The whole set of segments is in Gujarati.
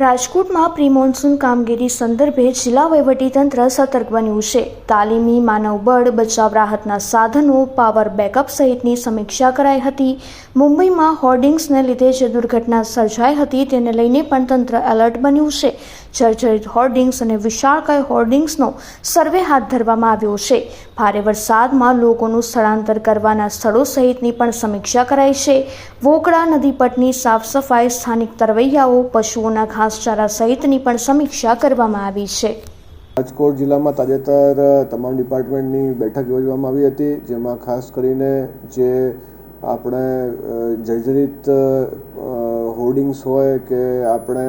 રાજકોટમાં પ્રી મોન્સૂન કામગીરી સંદર્ભે જિલ્લા વહીવટીતંત્ર સતર્ક બન્યું છે. તાલીમી માનવબળ બચાવ રાહતના સાધનો, પાવર બેકઅપ સહિતની સમીક્ષા કરાઈ હતી. મુંબઈમાં હોર્ડિંગ્સને લીધે જે દુર્ઘટના સર્જાઈ હતી તેને લઈને પણ તંત્ર એલર્ટ બન્યું છે. જર્જરિત હોર્ડિંગ્સ અને વિશાળકાય હોર્ડિંગ્સનો સર્વે હાથ ધરવામાં આવ્યો છે. ભારે વરસાદમાં લોકોનું સ્થળાંતર કરવાના સ્થળો સહિતની પણ સમીક્ષા કરાઈ છે. વોકળા નદી પટની સાફ સફાઈ સ્થાનિક તરવૈયાઓ, પશુઓના ઘાસચારા સહિતની પણ સમીક્ષા કરવામાં આવી છે. રાજકોટ જિલ્લામાં તાજેતર તમામ ડિપાર્ટમેન્ટની બેઠક યોજવામાં આવી હતી, જેમાં ખાસ કરીને જે આપણે જર્જરિત હોર્ડિંગ્સ હોય કે આપણે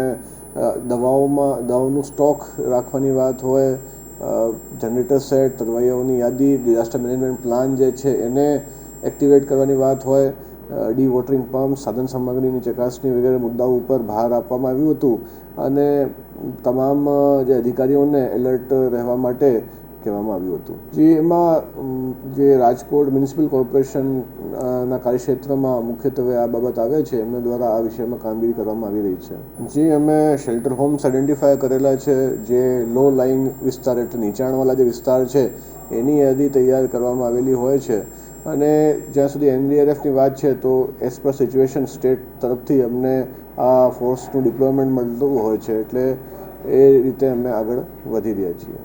દવાઓમાં, દવાઓનું સ્ટોક રાખવાની વાત હોય જનરેટર સેટ, તરવૈયાઓની યાદી, ડિઝાસ્ટર મેનેજમેન્ટ પ્લાન જે છે એને એક્ટિવેટ કરવાની વાત હોય ડી વોટરિંગ પંપ, સાધન સામગ્રીની ચકાસણી વગેરે મુદ્દાઓ ઉપર ભાર આપવામાં આવ્યું હતું. અને તમામ જે અધિકારીઓને એલર્ટ રહેવા માટે કહેવામાં આવ્યું હતું. જે એમાં જે રાજકોટ મ્યુનિસિપલ કોર્પોરેશનના કાર્યક્ષેત્રમાં મુખ્યત્વે આ બાબત આવે છે, એમના દ્વારા આ વિષયમાં કામગીરી કરવામાં આવી રહી છે. જે અમે શેલ્ટર હોમ્સ આઈડેન્ટિફાય કરેલા છે, જે લો લાઇંગ વિસ્તાર એટલે નીચાણવાળા જે વિસ્તાર છે, એની યાદી તૈયાર કરવામાં આવેલી હોય છે. અને જ્યાં સુધી એનડીઆરએફની વાત છે, તો એઝ પર સિચ્યુએશન સ્ટેટ તરફથી અમને આ ફોર્સનું ડિપ્લોયમેન્ટ મળતું હોય છે, એટલે એ રીતે અમે આગળ વધી રહ્યા છીએ.